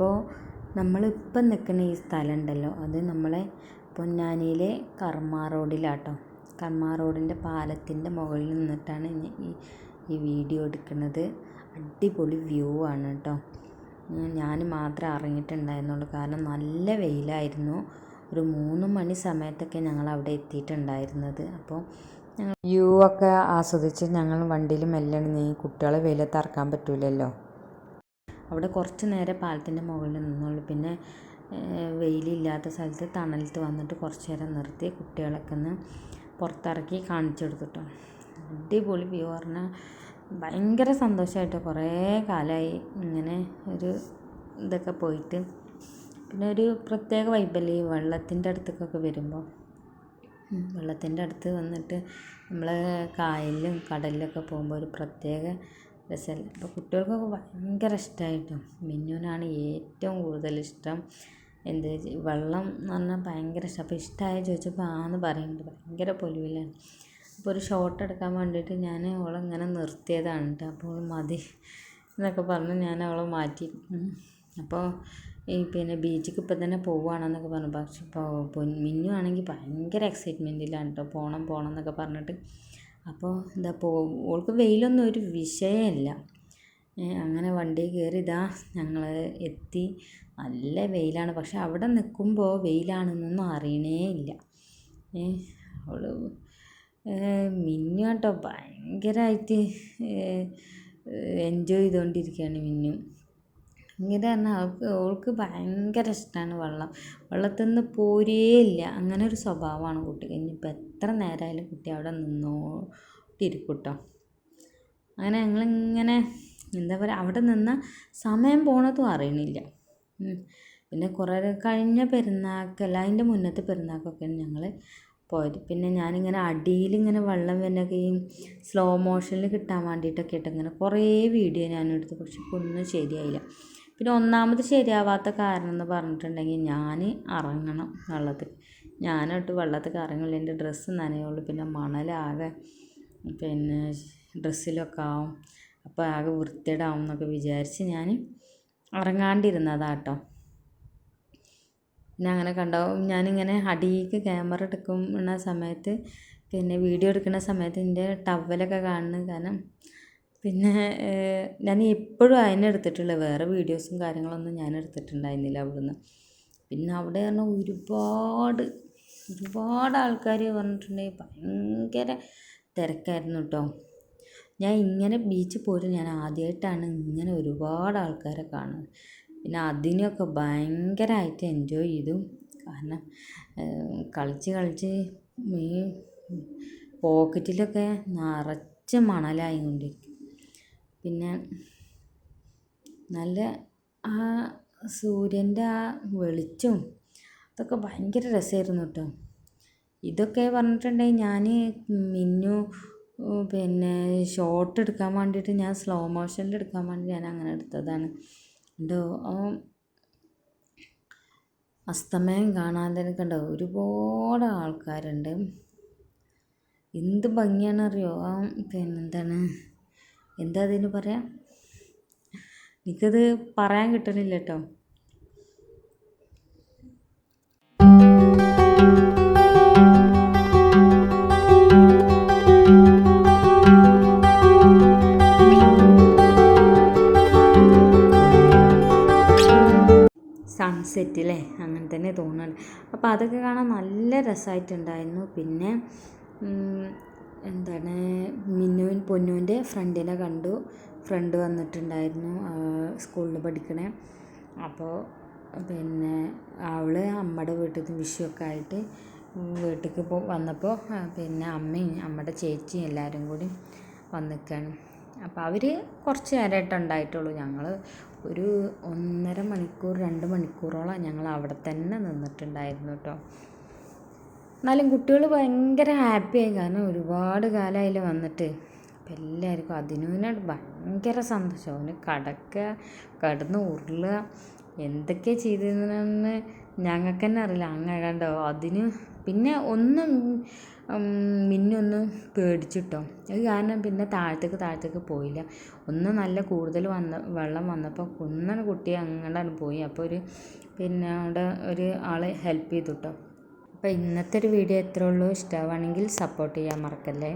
അപ്പോൾ നമ്മളിപ്പം നിൽക്കുന്ന ഈ സ്ഥലം ഉണ്ടല്ലോ അത് നമ്മളെ പൊന്നാനിയിലെ കർമ്മ റോഡിലാട്ടോ. കർമ്മ റോഡിന്റെ പാലത്തിന്റെ മുകളിൽ നിന്നിട്ടാണ് ഈ ഈ വീഡിയോ എടുക്കുന്നത്. അടിപൊളി വ്യൂ ആണ് കേട്ടോ. ഞാൻ മാത്രമേ അറിഞ്ഞിട്ടുണ്ടായിരുന്നുള്ളൂ. കാരണം നല്ല വെയിലായിരുന്നു. ഒരു മൂന്ന് മണി സമയത്തൊക്കെ ഞങ്ങൾ അവിടെ എത്തിയിട്ടുണ്ടായിരുന്നത്. അപ്പോൾ ഞങ്ങൾ വ്യൂ ഒക്കെ ആസ്വദിച്ച് ഞങ്ങൾ വണ്ടിയിൽ മെല്ലെ നീ കുട്ടികളെ വെയിലത്ത് ഇറക്കാൻ പറ്റൂലല്ലോ. അവിടെ കുറച്ച് നേരം പാലത്തിന്റെ മുകളിൽ നിന്നുള്ളൂ. പിന്നെ വെയിലില്ലാത്ത സ്ഥലത്ത് തണലത്ത് വന്നിട്ട് കുറച്ച് നേരം നിർത്തി കുട്ടികളൊക്കെ ഒന്ന് പുറത്തിറക്കി കാണിച്ചു കൊടുത്തിട്ടു. അടിപൊളി വ്യൂ പറഞ്ഞാൽ ഭയങ്കര സന്തോഷമായിട്ട്. കുറേ കാലമായി ഇങ്ങനെ ഒരു ഇതൊക്കെ പോയിട്ട്. പിന്നെ ഒരു പ്രത്യേക വൈബല്ലേ ഈ വെള്ളത്തിന്റെ അടുത്തേക്കൊക്കെ വരുമ്പോൾ. വെള്ളത്തിന്റെ അടുത്ത് വന്നിട്ട് നമ്മൾ കായലിലും കടലിലൊക്കെ പോകുമ്പോൾ ഒരു പ്രത്യേക രസമല്ലേ. അപ്പോൾ കുട്ടികൾക്കൊക്കെ ഭയങ്കര ഇഷ്ടമായിട്ടോ മിന്നുവിനാണ് ഏറ്റവും കൂടുതൽ ഇഷ്ടം. എന്ത് വെള്ളം എന്ന് പറഞ്ഞാൽ ഭയങ്കര ഇഷ്ടം. അപ്പോൾ ഇഷ്ടമായ ചോദിച്ചപ്പോൾ ആന്ന് പറയുന്നുണ്ട്. ഭയങ്കര പൊലിവിലാണ്. അപ്പോൾ ഒരു ഷോട്ട് എടുക്കാൻ വേണ്ടിയിട്ട് ഞാൻ അവളെ ഇങ്ങനെ നിർത്തിയതാണ് കേട്ടോ. അപ്പോൾ മതി എന്നൊക്കെ പറഞ്ഞ് ഞാൻ അവളെ മാറ്റി. അപ്പോൾ ഈ പിന്നെ ബീച്ചിക്ക് ഇപ്പം തന്നെ പോവുകയാണെന്നൊക്കെ പറഞ്ഞു. പക്ഷെ ഇപ്പോൾ മിന്നു ആണെങ്കിൽ ഭയങ്കര എക്സൈറ്റ്മെന്റിലാണ് കേട്ടോ. പോകണം പോകണം എന്നൊക്കെ പറഞ്ഞിട്ട്. അപ്പോൾ എന്താ പോ ഓൾക്ക് വെയിലൊന്നും ഒരു വിഷയമല്ല. അങ്ങനെ വണ്ടി കയറി ഇതാ ഞങ്ങൾ എത്തി. നല്ല വെയിലാണ്. പക്ഷെ അവിടെ നിൽക്കുമ്പോൾ വെയിലാണെന്നൊന്നും അറിയണേ ഇല്ല. അവൾ മിന്നു കേട്ടോ. ഭയങ്കരമായിട്ട് എൻജോയ് ചെയ്തുകൊണ്ടിരിക്കുകയാണ് മിന്നു. ഭയങ്കര പറഞ്ഞാൽ അവൾക്ക് അവൾക്ക് ഭയങ്കര ഇഷ്ടമാണ് വെള്ളം. വെള്ളത്തിൽ നിന്ന് ഇല്ല. അങ്ങനെ ഒരു സ്വഭാവമാണ് കുട്ടിക്ക്. ഇനിയിപ്പോൾ എത്ര നേരമായാലും കുട്ടി അവിടെ നിന്നോട്ടിരിക്കും കേട്ടോ അങ്ങനെ ഞങ്ങളിങ്ങനെ എന്താ പറയുക അവിടെ നിന്ന് സമയം പോണതും അറിയണില്ല. പിന്നെ കുറേ കഴിഞ്ഞ പെരുന്നാൾക്കല്ല അതിന്റെ മുന്നത്തെ പെരുന്നാൾക്കൊക്കെയാണ് ഞങ്ങൾ പോയത്. പിന്നെ ഞാനിങ്ങനെ അടിയിലിങ്ങനെ വെള്ളം വരുന്നൊക്കെ ഈ സ്ലോ മോഷനിൽ കിട്ടാൻ വേണ്ടിയിട്ടൊക്കെ ആയിട്ട് ഇങ്ങനെ കുറേ വീഡിയോ ഞാനെടുത്തു പക്ഷെ ഒന്നും ശരിയായില്ല. പിന്നെ ഒന്നാമത് ശരിയാവാത്ത കാരണം എന്ന് പറഞ്ഞിട്ടുണ്ടെങ്കിൽ ഞാൻ ഇറങ്ങണം വെള്ളത്തിൽ. ഞാനോട്ട് വെള്ളത്തിൽ ഇറങ്ങില്ല എന്റെ ഡ്രസ്സ് നനയുള്ളൂ. പിന്നെ മണലാകെ പിന്നെ ഡ്രസ്സിലൊക്കെ ആവും. അപ്പോൾ ആകെ വൃത്തികേടാവും എന്നൊക്കെ വിചാരിച്ച് ഞാൻ ഇറങ്ങാണ്ടിരുന്നതാട്ടോ പിന്നെ അങ്ങനെ കണ്ടോ ഞാനിങ്ങനെ അടിയിലേക്ക് ക്യാമറ എടുക്കുന്ന സമയത്ത് പിന്നെ വീഡിയോ എടുക്കുന്ന സമയത്ത് എന്റെ ടവലൊക്കെ കാണുന്നു കാരണം പിന്നെ ഞാൻ എപ്പോഴും അതിനെ എടുത്തിട്ടുള്ളൂ. വേറെ വീഡിയോസും കാര്യങ്ങളൊന്നും ഞാൻ എടുത്തിട്ടുണ്ടായിരുന്നില്ല അവിടുന്ന്. പിന്നെ അവിടെ പറഞ്ഞാൽ ഒരുപാട് ഒരുപാട് ആൾക്കാർ പറഞ്ഞിട്ടുണ്ടെങ്കിൽ ഭയങ്കര തിരക്കായിരുന്നു കേട്ടോ ഞാൻ ഇങ്ങനെ ബീച്ചിൽ പോയിട്ട് ഞാൻ ആദ്യമായിട്ടാണ് ഇങ്ങനെ ഒരുപാട് ആൾക്കാരെ കാണുന്നത്. പിന്നെ അതിനെയൊക്കെ ഭയങ്കരമായിട്ട് എൻജോയ് ചെയ്തു. കാരണം കളിച്ച് കളിച്ച് ഈ പോക്കറ്റിലൊക്കെ നിറച്ച് മണലായി കൊണ്ടിരിക്കും പിന്നെ നല്ല ആ സൂര്യന്റെ ആ വെളിച്ചവും അതൊക്കെ ഭയങ്കര രസമായിരുന്നു കേട്ടോ. ഇതൊക്കെ പറഞ്ഞിട്ടുണ്ടെങ്കിൽ ഞാൻ മിന്നു പിന്നെ ഷോട്ട് എടുക്കാൻ വേണ്ടിയിട്ട് ഞാൻ സ്ലോ മോഷനിൽ എടുക്കാൻ വേണ്ടി ഞാൻ അങ്ങനെ എടുത്തതാണ്. എന്തോ അസ്തമയം കാണാൻ തന്നെ കണ്ടോ? ഒരുപാട് ആൾക്കാരുണ്ട്. എന്ത് ഭംഗിയാണെന്നറിയോ? ആ പിന്നെന്താണ്? എന്താ അതിന് പറയാ? എനിക്കത് പറയാൻ കിട്ടണില്ല കേട്ടോ സൺസെറ്റ് അല്ലേ അങ്ങനെ തന്നെ തോന്നുന്നുണ്ട് അപ്പോൾ അതൊക്കെ കാണാൻ നല്ല രസമായിട്ടുണ്ടായിരുന്നു പിന്നെ എന്താണ് മിന്നുവിൻ പൊന്നുവിന്റെ ഫ്രണ്ടിനെ കണ്ടു. ഫ്രണ്ട് വന്നിട്ടുണ്ടായിരുന്നു സ്കൂളിൽ പഠിക്കണേ. അപ്പോൾ പിന്നെ അവൾ അമ്മയുടെ വീട്ടിൽ നിന്ന് വിഷുവൊക്കെ ആയിട്ട് വീട്ടിലേക്ക് പോ വന്നപ്പോൾ പിന്നെ അമ്മയും അമ്മയുടെ ചേച്ചിയും എല്ലാവരും കൂടി വന്നിക്കാണ്. അപ്പോൾ അവർ കുറച്ച് നേരമായിട്ട് ഉണ്ടായിട്ടുള്ളൂ. ഞങ്ങൾ ഒരു ഒന്നര മണിക്കൂർ രണ്ട് മണിക്കൂറോളം ഞങ്ങൾ അവിടെ തന്നെ നിന്നിട്ടുണ്ടായിരുന്നു കേട്ടോ. എന്നാലും കുട്ടികൾ ഭയങ്കര ഹാപ്പിയായി കാരണം ഒരുപാട് കാലം അതിൽ വന്നിട്ട്. അപ്പം എല്ലാവർക്കും അതിനുവിനോട് ഭയങ്കര സന്തോഷം. അവന് കടക്കുക കടന്ന് ഉരുളുക എന്തൊക്കെ ചെയ്തിരുന്നെന്ന് ഞങ്ങൾക്ക് തന്നെ അറിയില്ല. അങ്ങനെ കണ്ടോ? അതിന് പിന്നെ ഒന്നും മിന്നൊന്നും പേടിച്ചിട്ടോ? അത് കാരണം പിന്നെ താഴത്തേക്ക് താഴത്തേക്ക് പോയില്ല. ഒന്ന് നല്ല കൂടുതൽ വന്ന വെള്ളം വന്നപ്പോൾ കുന്നൻ കുട്ടി അങ്ങോട്ടാണ് പോയി. അപ്പോൾ ഒരു പിന്നെ അവിടെ ഒരു ആളെ ഹെൽപ്പ് ചെയ്തു കേട്ടോ അപ്പം ഇന്നത്തെ ഒരു വീഡിയോ ഇത്രയേ ഉള്ളൂ. ഇഷ്ടമാവുകയാണെങ്കിൽ സപ്പോർട്ട് ചെയ്യാൻ മറക്കല്ലേ?